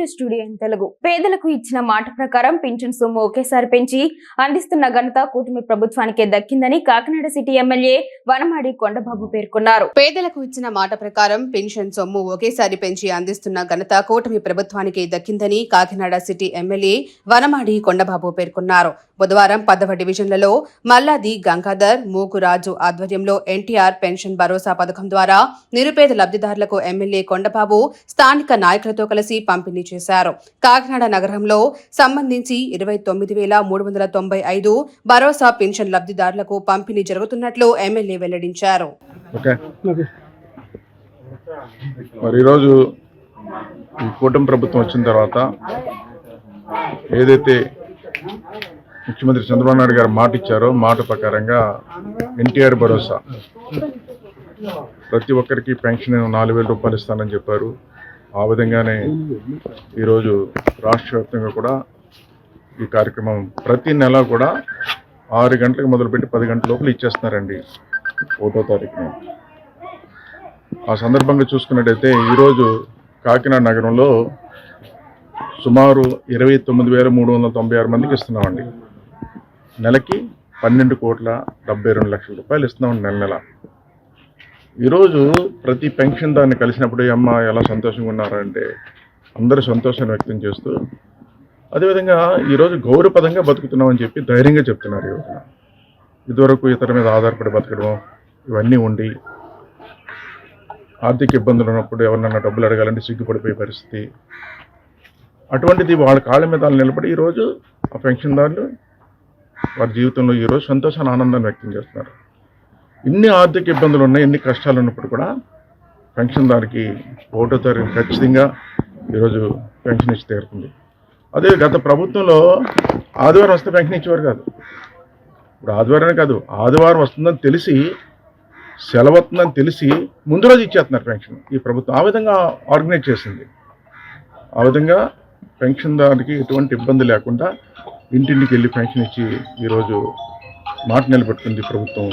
To studio in Telugu పేదలకు ఇచ్చిన మాట ప్రకారం పింఛన్ సొమ్ము ఒకేసారి పెంచి అందిస్తున్న ఘనత కూటమి ప్రభుత్వానికే దక్కిందని కాకినాడ సిటీ ఎమ్మెల్యే వనమాడి కొండబాబు పేర్కొన్నారు. పేదలకు ఇచ్చిన మాట ప్రకారం పెన్షన్ సొమ్ము ఒకేసారి పెంచి అందిస్తున్న ఘనత కూటమి ప్రభుత్వానికి దక్కిందని కాకినాడ సిటీ ఎమ్మెల్యే వనమాడి కొండబాబు పేర్కొన్నారు. బుధవారం పదవ డివిజన్లలో మల్లాది గంగాధర్ మూకురాజు ఆధ్వర్యంలో ఎన్టీఆర్ పెన్షన్ భరోసా పథకం ద్వారా నిరుపేద లబ్ధిదారులకు ఎమ్మెల్యే కొండబాబు స్థానిక నాయకులతో కలిసి పంపిణీ చేశారు. కాకినాడ నగరంలో సంబంధించి ఇరవై తొమ్మిది వేల మూడు వందల తొంభై ఐదు భరోసా పెన్షన్ లబ్ధిదారులకు పంపిణీ జరుగుతున్నట్లు ఎమ్మెల్యే వెల్లడించారు. ఓకే. మరి ఈరోజు కూటమి ప్రభుత్వం వచ్చిన తర్వాత ఏదైతే ముఖ్యమంత్రి చంద్రబాబు నాయుడు గారు మాట ఇచ్చారో. మాట ప్రకారంగా ఎన్టీఆర్ భరోసా. ప్రతి ఒక్కరికి పెన్షన్ నాలుగు వేల రూపాయలు ఇస్తానని చెప్పారు. ఆ విధంగానే ఈరోజు రాష్ట్ర వ్యాప్తంగా కూడా ఈ కార్యక్రమం ప్రతి నెల కూడా ఆరు గంటలకు మొదలుపెట్టి పది గంటల లోపల ఇచ్చేస్తున్నారండి ఒకటో తారీఖున. ఆ సందర్భంగా చూసుకున్నట్టయితే ఈరోజు కాకినాడ నగరంలో సుమారు ఇరవై తొమ్మిది వేల మూడు వందల తొంభై ఆరు మందికి ఇస్తున్నామండి. నెలకి పన్నెండు కోట్ల డెబ్బై రెండు లక్షల రూపాయలు ఇస్తున్నాం నెల నెల. ఈరోజు ప్రతి పెన్షన్ దాన్ని కలిసినప్పుడు "ఏ అమ్మ ఎలా సంతోషంగా ఉన్నారంటే అందరూ సంతోషాన్ని వ్యక్తం చేస్తూ అదేవిధంగా ఈరోజు గౌరవపదంగా బతుకుతున్నామని చెప్పి ధైర్యంగా చెప్తున్నారు యువత ఇదివరకు ఇతర మీద ఆధారపడి బతకడం ఇవన్నీ ఉండి ఆర్థిక ఇబ్బందులు ఉన్నప్పుడు ఎవరినన్నా డబ్బులు అడగాలంటే సిగ్గుపడిపోయే పరిస్థితి. అటువంటిది వాళ్ళ కాళ్ళ మీద నిలబడి ఈరోజు ఆ పెన్షన్దారులు వారి జీవితంలో ఈరోజు సంతోషాన్ని ఆనందాన్ని వ్యక్తం చేస్తున్నారు. ఇన్ని ఆర్థిక ఇబ్బందులు ఉన్నాయి ఎన్ని కష్టాలు ఉన్నప్పుడు కూడా పెన్షన్దారికి ఒకటో తారీఖు ఖచ్చితంగా ఈరోజు పెన్షన్ ఇచ్చి తీరుతుంది. అదే గత ప్రభుత్వంలో ఆదివారం వస్తే పెన్షన్ ఇచ్చేవారు కాదు. ఇప్పుడు ఆదివారమే కాదు ఆదివారం వస్తుందని తెలిసి సెలవు వస్తుందని తెలిసి ముందు రోజు ఇచ్చేస్తున్నారు పెన్షన్. ఈ ప్రభుత్వం ఆ విధంగా ఆర్గనైజ్ చేసింది. ఆ విధంగా పెన్షన్దారికి ఎటువంటి ఇబ్బంది లేకుండా ఇంటింటికి వెళ్ళి పెన్షన్ ఇచ్చి ఈరోజు మాట నిలబెట్టుకుంది ప్రభుత్వం.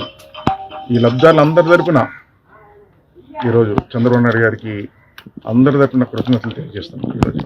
ఈ లబ్ధాలందరి తరపున ఈరోజు చంద్రబాబు నాయుడు గారికి అందరి తరపున కృతజ్ఞతలు తెలియజేస్తున్నాం ఈరోజు.